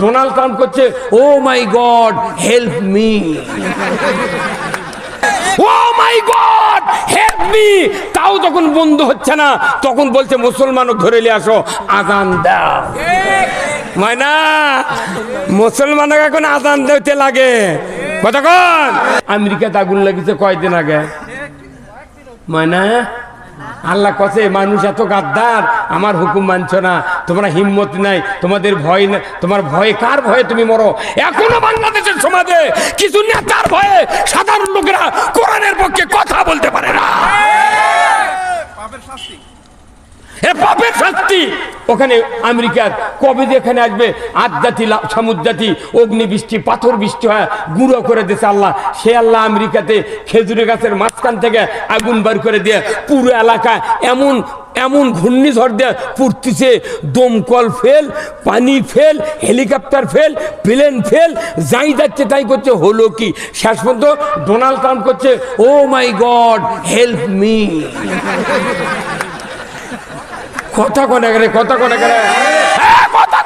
Donald Trump করছে, ও my God, help me. Oh my God, help me. তাও যখন বন্ধ হচ্ছে না, তখন বলছে, মুসলমানও ধরে নিয়ে আসো, আজান দাও। মায়না মুসলমানকে এখন আজান দিতে লাগে। কতক্ষণ আমেরিকাতে আগুন লাগিয়েছে কয়দিন আগে? মায়না আল্লাহ কছে মানুষ এত গাদ্দার, আমার হুকুম মানছ না, তোমরা হিম্মত নাই, তোমাদের ভয় না, তোমার ভয়ে কার ভয়ে তুমি মরো? এখনও বাংলাদেশের সমাজে কিছু নেতার ভয়ে সাধারণ লোকেরা কোরআনের পক্ষে কথা বলতে পারে না। এ পাপের শাস্তি। ওখানে আমেরিকার কবে যে এখানে আসবে আদজাতি সমুদ্রাতি অগ্নি বৃষ্টি, পাথর বৃষ্টি হয়, গুঁড়ো করে দিয়েছে আল্লাহ। সে আল্লাহ আমেরিকাতে খেজুরের গাছের মাঝখান থেকে আগুন বার করে দিয়ে পুরো এলাকা এমন এমন ঘূর্ণিঝড় দিয়ে পুড়তেছে। দমকল ফেল, পানি fail, helicopter fail, plane fail, যাই যাচ্ছে তাই করছে। হলো কি? শেষ পর্যন্ত ডোনাল্ড ট্রাম্প করছে oh my god help me কথা কোনে? করে কথা কোনে? হ্যাঁ, কথা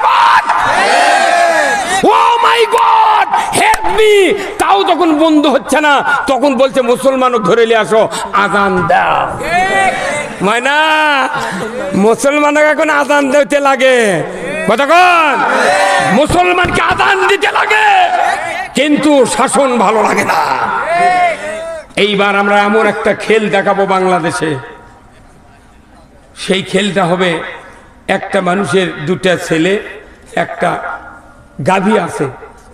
oh my god! Help me! তাও তখন বন্ধ হচ্ছে না তখন বলছে মুসলমানও ধরে নিয়ে আসো আজান দাও। মায়না মুসলমানকে এখন আজান দিতে লাগে। কতক্ষণ মুসলমানকে আজান দিতে লাগে কিন্তু শাসন ভালো লাগে না। এইবার আমরা এমন একটা খেল দেখাবো বাংলাদেশে। সেই খেলটা হবে একটা মানুষের দুটা ছেলে, একটা গাভী আছে।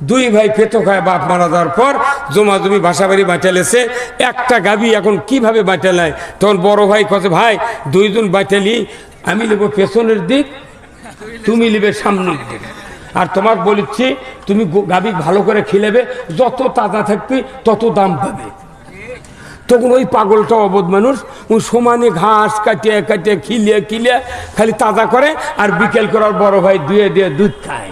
দুই ভাই পেতো খায়, বাপ মারা যাওয়ার পর জমা জমি বাসা বাড়ি বাঁচালেছে। একটা গাভী এখন কীভাবে বাঁচালায়? তখন বড় ভাই কছে, ভাই, দুইজন বাঁচালি, আমি নেব পেছনের দিক, তুমি নেবে সামনের দিক। আর তোমাকে বলিচ্ছি, তুমি গাভী ভালো করে খিলেবে, যত তাজা থাকবে, তত দাম পাবে। তখন ওই পাগলটা অবধ মানুষ ওই সমানে ঘাস কাটিয়ে কাটিয়ে খিলিয়ে খিলিয়ে খালি তাজা করে আর বিকেল করার বড় ভাই দুয়ে দিয়ে দুধ খায়।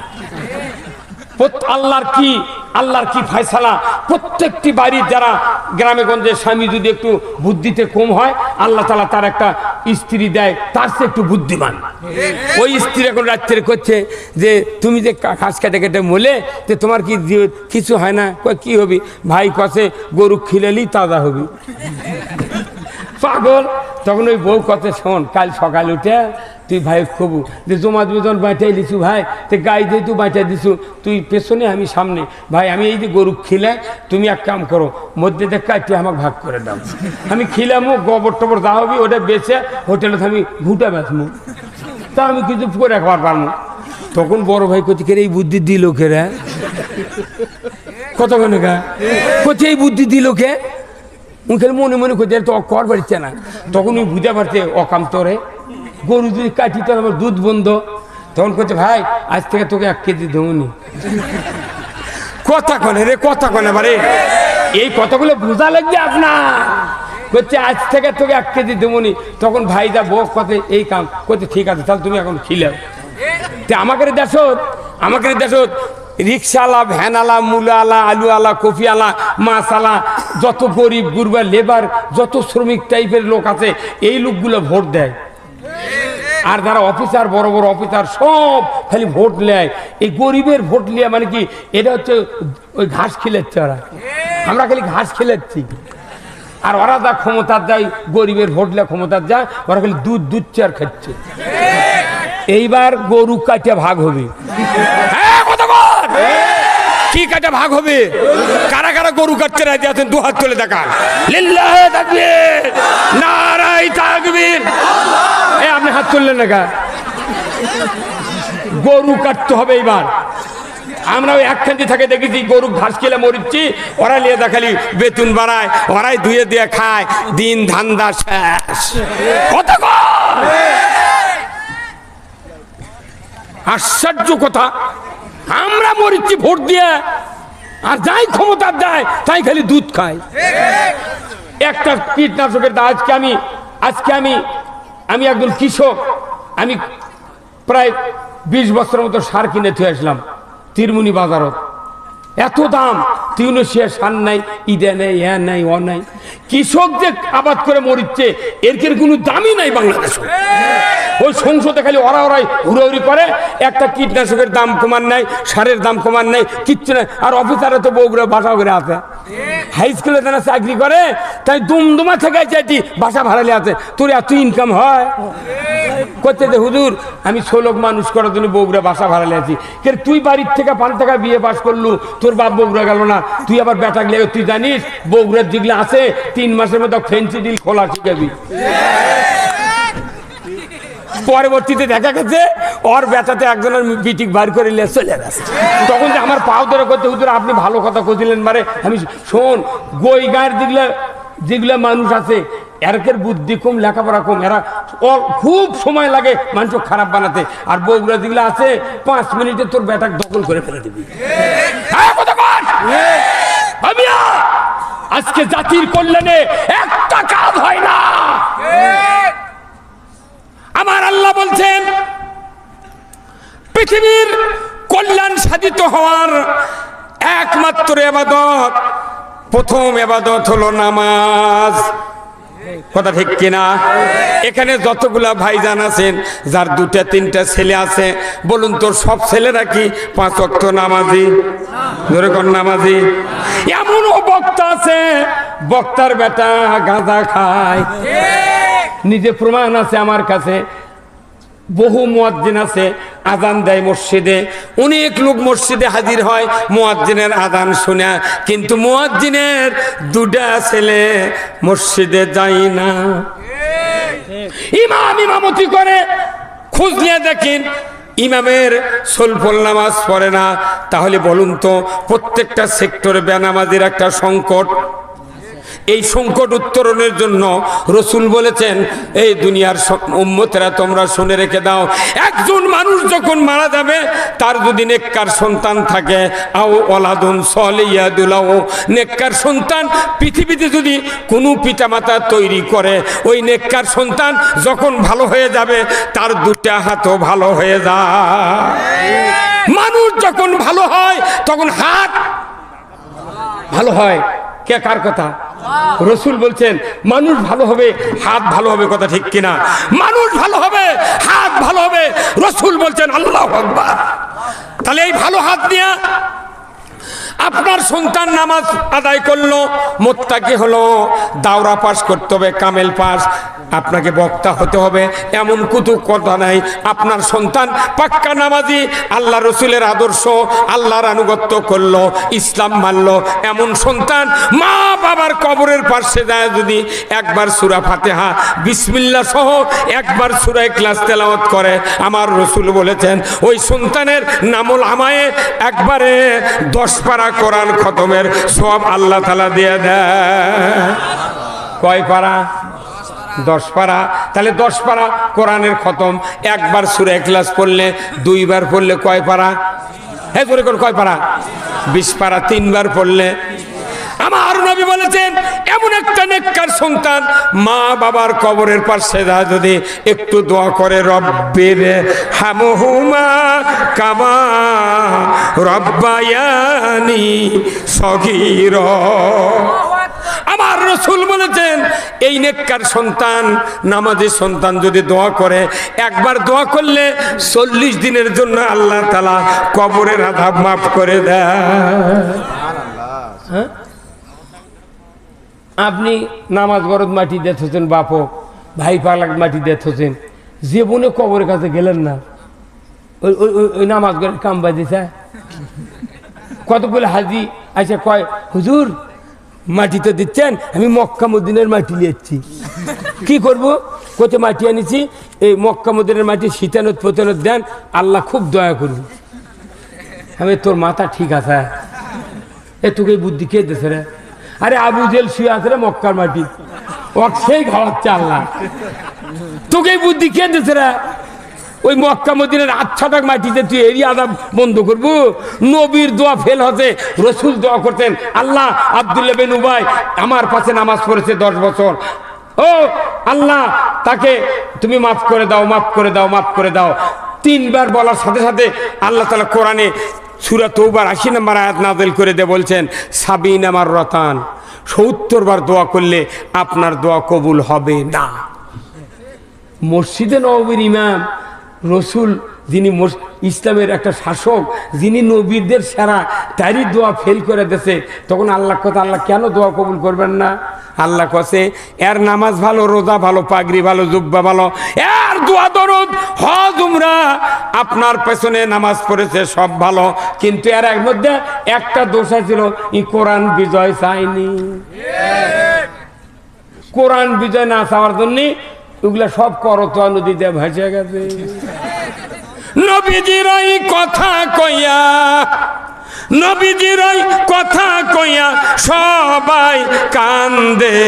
আল্লাহর কি আল্লাহর কি ফায়সালা? প্রত্যেকটি বাড়ির যারা গ্রামে গঞ্জে স্বামী যদি একটু বুদ্ধিতে কম হয়, আল্লাহ তালা তার একটা স্ত্রী দেয়, তার সে একটু বুদ্ধিমান। ওই স্ত্রী এখন রাত্রে করছে যে, তুমি যে ঘাস কেটে কেটে মোলে, যে তোমার কি কিছু হয় না? কি হবি? ভাই কষে গরু খিলেলি তাজা হবি। পাগল? তখন ওই বউ কত শোন, কাল সকাল উঠে তুই ভাই খবু যে জমা দুজন বাঁচাই দিছু ভাই, তে গাই দিয়ে তুই বাঁচাই দিছু। তুই পেছনে, আমি সামনে। ভাই, আমি এই যে গরু খিলে, তুমি এক কাম করো, মধ্যে দেখ কাটিয়ে আমাকে ভাগ করে দাও। আমি খিলামো, গোবর টবর যা হবি ওটা বেচে হোটেলে আমি ঘুটা বেচমু। তা আমি কিছু করে খাবার পারব তখন বড় ভাই কোথেকে এই বুদ্ধি দিল কেরা কতক্ষণ গা কোথায় এই বুদ্ধি দিল কে? উনি মনে মনে করছে তো কর পারছে না তখন উনি বুঝতে পারছে অকাম তোরে গরু যদি কাটি তোর আমার দুধ বন্ধ তখন করছে ভাই আজ থেকে তোকে এক কেজি দেবনি কথা কনে রে কথা কনে বারে এই কথাগুলো বোঝা লাগবে আপনার করছে আজ থেকে তোকে এক কেজি দেবনি তখন ভাই যা বউ কতে এই কাম করছে ঠিক আছে তাহলে তুমি এখন খিলাও তে আমাকে দেশত আমাকে দেশত রিক্সাওয়ালা, ভ্যানওয়ালা, মূলাওয়ালা, আলুওয়ালা, কফিওয়ালা, মাছওয়ালা, যত গরিব, গুরবা, লেবার, যত শ্রমিক টাইপের লোক আছে, এই লোকগুলো ভোট দেয়। আর যারা অফিসার, বড় বড় অফিসার, সব খালি ভোট নেয়। এই গরিবের ভোট নেওয়া মানে কি? এটা হচ্ছে ওই ঘাস খেলেচ্ছে ওরা আমরা খালি ঘাস খেলেছি। আর ওরা যা ক্ষমতার যায়, গরিবের ভোট নেওয়া ক্ষমতার যায়, ওরা খালি দুধ দুধ, চার খাচ্ছে। এইবার গরু কাটিয়া ভাগ হবে। কথা কি কাটা ভাগ হবে। কারা কারা গরু কাটতে রাজি আছেন, দু হাত তুলে দেখান। লিল্লাহে তাকবীর নারাই তাকবীর। এ, আপনি হাত তুললেন না গরু কাটতে হবে এইবার। আমরা ওই একখান্তি থেকে দেখেছি, গরু ঘাস খেলে মরিচ্ছি, ওরা নিয়ে দেখালি, বেতন বাড়ায়, ওরাই ধুয়ে দিয়ে খায়, দিন ধান্দা শেষ। কত আশ্চর্য কথা। আমরা মরিচ্ছি ভোট দিয়ে আর যাই ক্ষমতা দেয়, তাই খালি দুধ খায় একটা কীটনাশকের দা আজকে আমি আজকে আমি আমি একজন কৃষক, আমি প্রায় বিশ বছরের মতো সার কিনে থুয়ে আসলাম, তিরমুনি বাজারত। এত দাম? তিউনেশিয়া সার নাই, ইদে নেই হ্যাঁ নাই অ নাই। কৃষক যে আবাদ করে মরিচ্ছে, এর কের কোনো দামই নাই বাংলাদেশ? ওই সংসদে খালি ওরা ওরাই হুড়াহুড়ি করে, একটা কীটনাশকের দাম কমান নাই, সারের দাম কমান নাই, কিচ্ছু নাই। আর অফিসারে তো বউগুলো বাসা করে আছে। হাই স্কুলে তারা চাকরি করে, তাই দুমদুমা থেকে চাইটি বাসা ভাড়ালে আছে তোর এত ইনকাম হয়? করতে দে, হুজুর, আমি ষোলক মানুষ করার জন্য বগুড়া বাসা ভাড়ালে আছি কে তুই বাড়ির থেকে পাঁচ টাকা বিয়ে পাস করলু, তোর বাপ বগুড়া গেল না। তুই আবার বেটা গেলে, তুই জানিস বগুড়ার যেগুলো আছে, তিন মাসের মধ্যে ফেন্সি ডিল খোলা শিখাবি। পরবর্তীতে দেখা গেছে ওর বেচাতে একজনের বিটিক বার করে নিয়ে চলে গেছে। তখন যে আমার পাও ধরে করতে হুজুর আপনি ভালো কথা কছিলেন মানে আমি শোন গই গায়ের যেগুলো যেগুলো মানুষ আছে এরকের বুদ্ধি কম লেখাপড়া কম। এরা খুব সময় লাগে মানুষ খারাপ বানাতে। আর বউগুলো যেগুলো আছে পাঁচ মিনিটে তোর বেটাক দখল করে ফেলে দিবি। হ্যাঁ, আজকে জাতির কল্যাণে একটা কাজ হয় না। আমার আল্লাহ বলছেন, পৃথিবীর কল্যাণ সাধিত হওয়ার একমাত্র এবাদত, প্রথম এবাদত হলো নামাজ। কথা ঠিক কিনা? এখানে যতগুলা ভাইজান আছেন, যার দুটা তিনটা ছেলে আছে, বলুন তোর সব ছেলেরা কি পাঁচ অক্ত নামাজি? ধরে কোন নামাজি। এমনও বক্তা আছে, বক্তার বেটা গাঁজা খায়। নিজে প্রমাণ আছে আমার কাছে। বহু মুয়াজ্জিন আছে, আজান দেয় মসজিদে। অনেক লোক মসজিদে হাজির হয়, মুয়াজ্জিনের আজান শুনে। কিন্তু মুয়াজ্জিনের দুটা ছেলে মসজিদে যায় না। ইমাম ইমামতি করে, খোঁজ নিয়ে দেখেন, ইমামের সোলফল নামাজ পড়ে না। তাহলে বলুন তো, প্রত্যেকটা সেক্টরে বেনামাজির একটা সংকট। এই সংকট উত্তরণের জন্য রসুল বলেছেন, এই দুনিয়ার উম্মতেরা তোমরা শুনে রেখে দাও, একজন মানুষ যখন মারা যাবে, তার যদি নেককার সন্তান থাকে, আও অলাদুন সলিয়াদুলাও নেককার সন্তান পৃথিবীতে যদি কোনো পিতামাতা তৈরি করে, ওই নেককার সন্তান যখন ভালো হয়ে যাবে, তার দুটা হাতও ভালো হয়ে যায়। মানুষ যখন ভালো হয়, তখন হাত ভালো হয়। কে কার কথা? রসুল বলছেন, মানুষ ভালো হবে, হাত ভালো হবে কথা ঠিক কিনা? মানুষ ভালো হবে, হাত ভালো হবে, রসুল বলছেন, আল্লাহ তাহলে এই ভালো হাত নিয়ে আপনার সন্তান নামাজ আদায় করল, মোত্তাকি হলো, দাওরা পাস করতে হবে, কামেল পাস। আপনাকে বক্তা হতে হবে, এমন কুতু কথা নাই। আপনার সন্তান পাক্কা নামাজি, আল্লাহ রসুলের আদর্শ, আল্লাহর আনুগত্য করল, ইসলাম মানল। এমন সন্তান মা বাবার কবরের পাশে যায় যদি একবার সুরা ফাতেহা বিসমিল্লা সহ একবার সুরায় ক্লাস তেলাওয়াত করে। আমার রসুল বলেছেন, ওই সন্তানের নামল আমায়ে একবারে দশ পারা কোরআন খতমের সব আল্লাহ তালা দিয়ে দেয়। কয় পারা? দশ পারা? তাহলে দশ পারা কোরআনের খতম। একবার সুরে ক্লাস পড়লে, দুইবার পড়লে কয় পারা? হ্যাঁ করে, কয় পারা? বিশ পারা, তিনবার পড়লে আমার নবী বলেছেন এমন একটা নেককার সন্তান মা বাবার কবরের পাশে দা যদি একটু দোয়া করে রব্বের হামহুমা কামা রব্বায়ানি সগীর। আমার রসুল বলেছেন এই নেককার সন্তান নামাজের সন্তান যদি দোয়া করে একবার দোয়া করলে চল্লিশ দিনের জন্য আল্লাহ তালা কবরের আধাব মাফ করে দেয়। হ্যাঁ? আপনি নামাজ গরদ মাটি দেখেছেন বাপো ভাই পালাক মাটি দেখেছেন জীবনে কবরের কাছে গেলেন না। ওই ওই নামাজ গড়ের কাম বাজিছে। কতগুলো হাজি আচ্ছা কয়, হুজুর, মাটি তো দিচ্ছেন, আমি মক্কা মাটি নিয়েছি কি করব? কোথায় মাটি আনিছি? এই মক্কা মদিনের মাটি শীতানত পতানত দেন, আল্লাহ খুব দয়া করুন। আমি, তোর মাথা ঠিক আছে? এ তোকে বুদ্ধি কে দিছে রে? আরে আবু জেল শুয়ে আছে রে মক্কার মাটি। ও সেই খাওয়াচ্ছে আল্লাহ তোকে বুদ্ধি কে ওই মক্কা মদিনের আচ্ছাটাক মাটিতে তুই এরিয়া আদাব বন্ধ করব? নবীর দোয়া ফেল হতে রসুল দোয়া করতেন, আল্লাহ আবদুল্লাহ বিন উবাই আমার পাশে নামাজ পড়েছে দশ বছর। ও আল্লাহ, তাকে তুমি মাফ করে দাও, মাফ করে দাও, মাফ করে দাও। তিনবার বলার সাথে সাথে আল্লাহ তালা কোরআনে সুরা তৌবার আশি নম্বর আয়াত নাজেল করে দে বলছেন, সাবিন আমার রতান সত্তর বার দোয়া করলে আপনার দোয়া কবুল হবে না। মসজিদে নবীর ইমাম রসুল যিনি ইসলামের একটা শাসক, যিনি নবীদের সেরা, তারই দোয়া ফেল করে দেছে তখন আল্লাহ কথা, আল্লাহ কেন দোয়া কবুল করবেন না? আল্লাহ কছে এর নামাজ ভালো, রোজা ভালো, পাগড়ি ভালো, জুব্বা ভালো, এর দোয়া দরদ, হজ, উমরা, আপনার পেছনে নামাজ পড়েছে, সব ভালো। কিন্তু এর এক মধ্যে একটা দোষা ছিল ই কোরআন বিজয় চাইনি কোরআন বিজয় না চাওয়ার জন্য ওগুলা সব করতোয়া নদীতে ভেসে গেছে। নবীজির ওই কথা কইয়া নবীজির ওই কথা কইয়া সবাই কান্দে।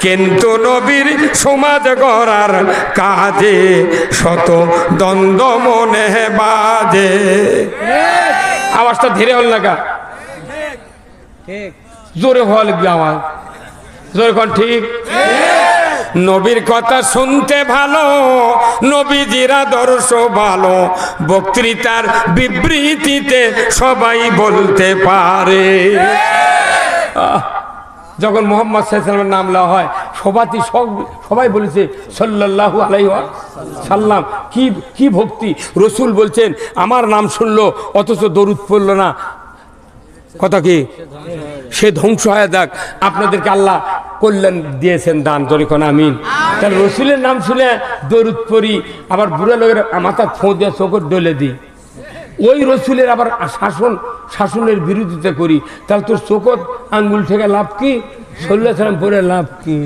কিন্তু নবীর সমাজ গড়ার কাজে শত দ্বন্দ্ব মনে বাজে। আওয়াজটা ধীরে হল লাগা জোরে লাগবে আওয়াজ। জোরে কন ঠিক। নবীর কথা শুনতে ভালো, নবীজিরা দর্শ ভালো, বক্তৃতার বিবৃতিতে সবাই বলতে পারে। যখন মোহাম্মদ সাল্লামের নাম নেওয়া হয় সবাই সব, সবাই বলেছে, সাল্লাল্লাহু আলাইহি ওয়া সাল্লাম কি কি ভক্তি? রসুল বলছেন, আমার নাম শুনলো, অথচ দরুদ পড়ল না। কথা কি? সে ধ্বংস হয়ে যাক। আপনাদেরকে আল্লাহ কল্যাণ দিয়েছেন দান তরিকন আমিন। তাহলে রসুলের নাম শুনে দরুদ পড়ি, আবার বুড়া লোকের মাথা ফোঁ দিয়ে চোখর ডলে দিই। ওই রসুলের আবার শাসন, শাসনের বিরোধিতা করি। তাহলে তোর চোখত আঙ্গুল থেকে লাভ কি? সল্লা সালাম পরে লাভ কি?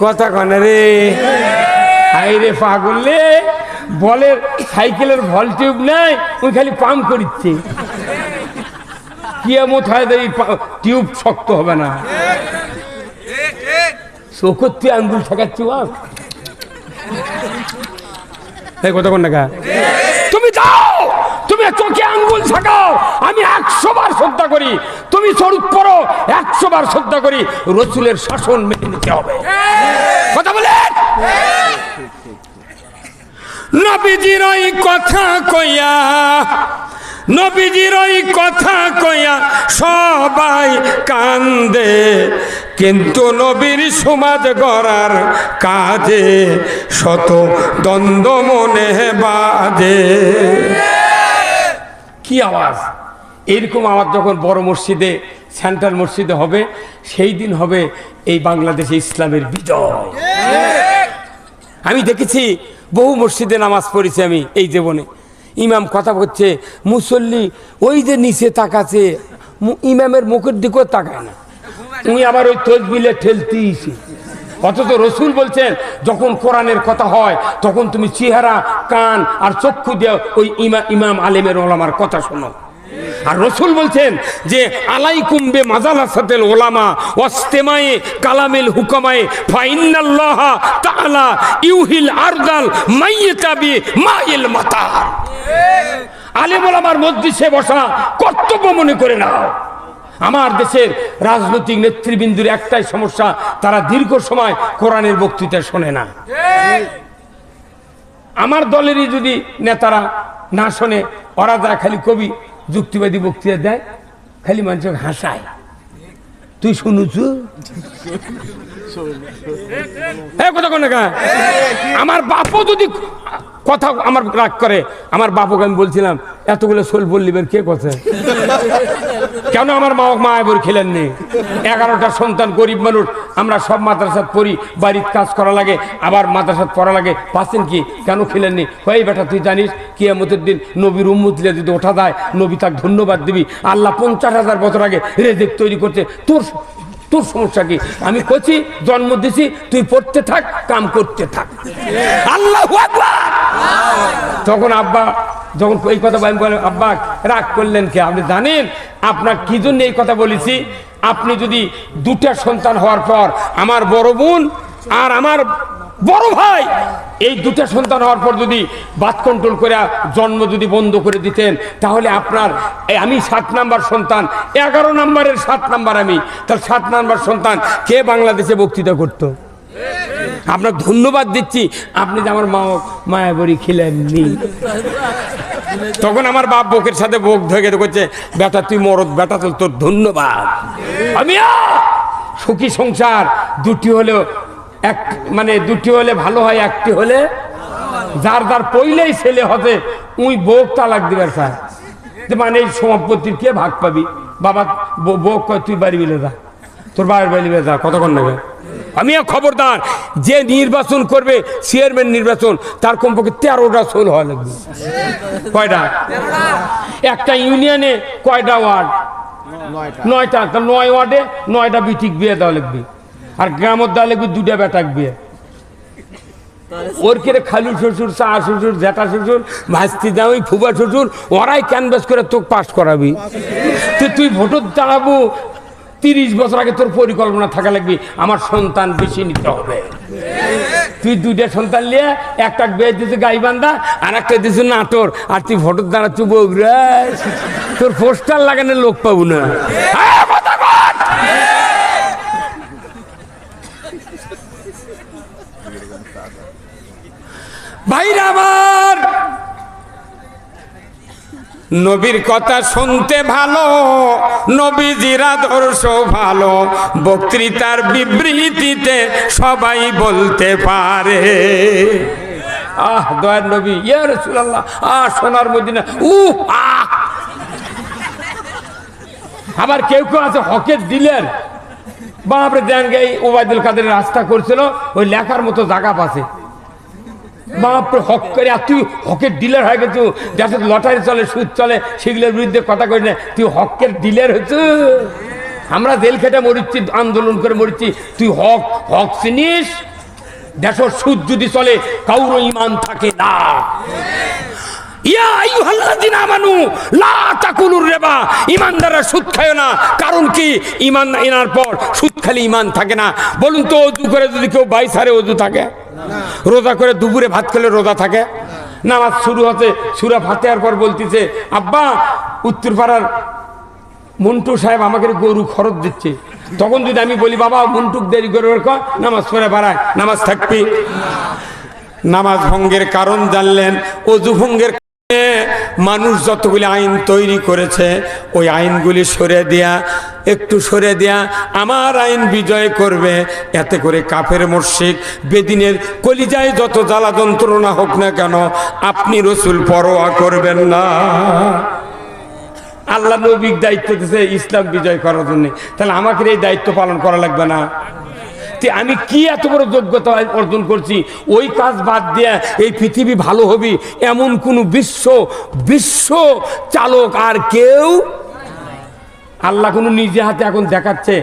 কথা কনে রে। হাই রে। পাগলে বলের সাইকেলের ভল টিউব নাই ওই খালি পাম্প করিচ্ছে। কিয়ামত হয় দেয় টিউব শক্ত হবে না। চোখর তুই আঙ্গুল ঠেকাচ্ছি এই টাকা তুমি যাও! তুমি চোখে আঙ্গুল ছাকাও আমি একশো বার শ্রদ্ধা করি। তুমি স্বরূপ পড়ো একশো বার শ্রদ্ধা করি। রসুলের শাসন মেনে নিতে হবে। কথা বলে? নবীজির কথা কইয়া নবীজির ওই কথা কইয়া সবাই কান্দে। কিন্তু নবীর সমাজ গড়ার কাজে শত দ্বন্দ্ব মনে বাজে। কি আওয়াজ? এইরকম আওয়াজ যখন বড় মসজিদে সেন্ট্রাল মসজিদে হবে সেই দিন হবে এই বাংলাদেশে ইসলামের বিজয়। আমি দেখেছি বহু মসজিদে নামাজ পড়েছি আমি এই জীবনে। ইমাম কথা বলছে, মুসল্লি ওই যে নিচে তাকাছে ইমামের মুখের দিকেও তাকায় না। উনি আবার ওই তসবিলে ঠেলতেইছে অথচ রসুল বলছেন, যখন কোরআনের কথা হয়, তখন তুমি চেহারা, কান আর চক্ষু দিয়ে ওই ইমা ইমাম আলেমের ওলামার কথা শোনো। আর রসুল বলছেন যে আলাই কুম্বে মাজালাসাতেল ওলামা তাআলা ইউহিল আরদাল বসা কর্তব্য মনে করে নাও। আমার দেশের রাজনৈতিক নেতৃবৃন্দুর একটাই সমস্যা, তারা দীর্ঘ সময় কোরআনের বক্তৃতা শোনে না। আমার দলেরই যদি নেতারা না শোনে, ওরা খালি কবি যুক্তিবাদী বক্তৃতা দেয় খালি মানুষের হাসায়। তুই শুনুছু? আমার বাপও যদি কথা আমার রাগ করে। আমার বাপকে আমি বলছিলাম, এতগুলো সোল বললিবেন কে কথা কেন আমার মা মায়াবুর খেলেননি এগারোটা সন্তান, গরিব মানুষ, আমরা সব মাদ্রাসাত পড়ি, বাড়ির কাজ করা লাগে, আবার মাদ্রাসাত পড়া লাগে। পাচ্ছেন কি? কেন খেলেননি ওই বেটা, তুই জানিস, কিয়ামতের দিন নবীর উম্মতিলে যদি ওঠা দেয় নবী তাকে ধন্যবাদ দিবি। আল্লাহ পঞ্চাশ হাজার বছর আগে রেজেক তৈরি করতে তোর তোর সমস্যা কি? আমি করছি জন্ম দিছি, তুই পড়তে থাক, কাম করতে থাক। আল্লাহ তখন আব্বা, যখন এই কথা আমি বলে আব্বা, রাগ করলেন কে? আপনি জানেন, আপনার কি জন্য এই কথা বলেছি? আপনি যদি দুটা সন্তান হওয়ার পর আমার বড় বোন আর আমার বড় ভাই! এই দুটা সন্তান হওয়ার পর যদি বাত কন্ট্রোল করে জন্ম যদি বন্ধ করে দিতেন, তাহলে আপনার আমি সাত নাম্বার সন্তান, এগারো নাম্বারের সাত নাম্বার আমি তার সাত নাম্বার সন্তান কে বাংলাদেশে বক্তৃতা করতো? আপনার ধন্যবাদ দিচ্ছি, আপনি যে আমার মা মায়াবরী খেলেননি। তখন আমার বাপ বকের সাথে বউক ধরে করছে বেটা, তুই মরদ, বেটা তোর ধন্যবাদ। আমি সুখী সংসার, দুটি হলেও এক মানে দুটি হলে ভালো হয় একটি হলে যার যার পইলেই ছেলে হবে উই বোক তালাক দিবার স্যার। মানে এই সম্পত্তির কে ভাগ পাবি? বাবা বোক কয় তুই বাড়ি বিলে যা। তোর বাড়ির বাড়ি বিলে যা কতক্ষণ নেবে আমি খবরদার যে নির্বাচন করবে চেয়ারম্যান নির্বাচন তার কমপক্ষে তেরোটা সোল হওয়া লাগবে। কয়টা? একটা ইউনিয়নে কয়টা ওয়ার্ড? নয়টা তা নয় ওয়ার্ডে নয়টা বিটিক বিয়ে দেওয়া লাগবে। আর গ্রামের দেওয়া লাগবে দুটা বেটাক বিয়ে ওর কেড়ে খালু শ্বশুর, চা শ্বশুর, জ্যাঠা শ্বশুর, ভাস্তি দামি ফুবা শ্বশুর, ওরাই ক্যানভাস করে তোকে পাস করাবি। তুই তুই ভোটর দাঁড়াবো, তিরিশ বছর আগে তোর পরিকল্পনা থাকা লাগবে, আমার সন্তান বেশি নিতে হবে। তুই দুইটা সন্তান নিয়ে, একটা বিয়ে দিতে গাইবান্ধা আর একটা দিছে নাটোর, আর তুই ভোটর দাঁড়াচ্ছ বগুড়া তোর পোস্টার লাগানোর লোক পাবো না আয়, কথা বল! ভাইরা আমার, নবীর কথা শুনতে ভালো, নবীজির আদর্শ ভালো, বক্তৃতার বিবৃতিতে সবাই বলতে পারে। আহ, দয়ার নবী, ইয়া রাসূলুল্লাহ, আহ, সোনার মদিনা উ আহ। আবার কেউ কেউ আছে হকের দিলের বাপরে, দেন এই ওবায়দুল কাদের রাস্তা করছিল, ওই লেখার মতো জায়গা পাশে না। আমরা জেল খেটে মরিচ্ছি, আন্দোলন করে মরিচ্ছি। তুই হক হক চিনিস? দেশের সুদ যদি চলে কাউর ইমান থাকে না। সুদ খায় না। কারণ কি? ইমান এনার পর সুদ খালি ইমান থাকে না। বলুন তো অজু করে যদি কেউ বাইশ অজু থাকে। রোজা করে দুপুরে ভাত খেলে রোজা থাকে। নামাজ শুরু হতে, সুরা ফাতেয়ার পর বলতেছে, আব্বা, উত্তরপাড়ার মন্টু সাহেব আমাকে গরু খরচ দিচ্ছে। তখন যদি আমি বলি, বাবা, মন্টুক দেরি করে নামাজ পড়ে বাড়ায়, নামাজ থাকবি। নামাজ ভঙ্গের কারণ জানলেন, অজু ভঙ্গের মানুষ যতগুলি আইন তৈরি করেছে, ওই আইনগুলি সরে দেয়া, একটু সরে দেয়া, আমার আইন বিজয় করবে। এতে করে কাফের মর্শিক বেদিনের কলিজায় যত জ্বালা যন্ত্রণা হোক না কেন, আপনি রসুল পরোয়া করবেন না। আল্লাহ নবিক দায়িত্ব দিয়েছে ইসলাম বিজয় করার জন্য। তাহলে আমাকে এই দায়িত্ব পালন করা লাগবে না। তে আমি কি এত বড় যোগ্যতা অর্জন করছি? ওই কাজ বাদ দিয়ে এই পৃথিবী ভালো হবে এমন কোন বিশ্ব বিশ্ব চালক আর কেউ? আল্লাহ কোনো নিজে হাতে এখন দেখাচ্ছে।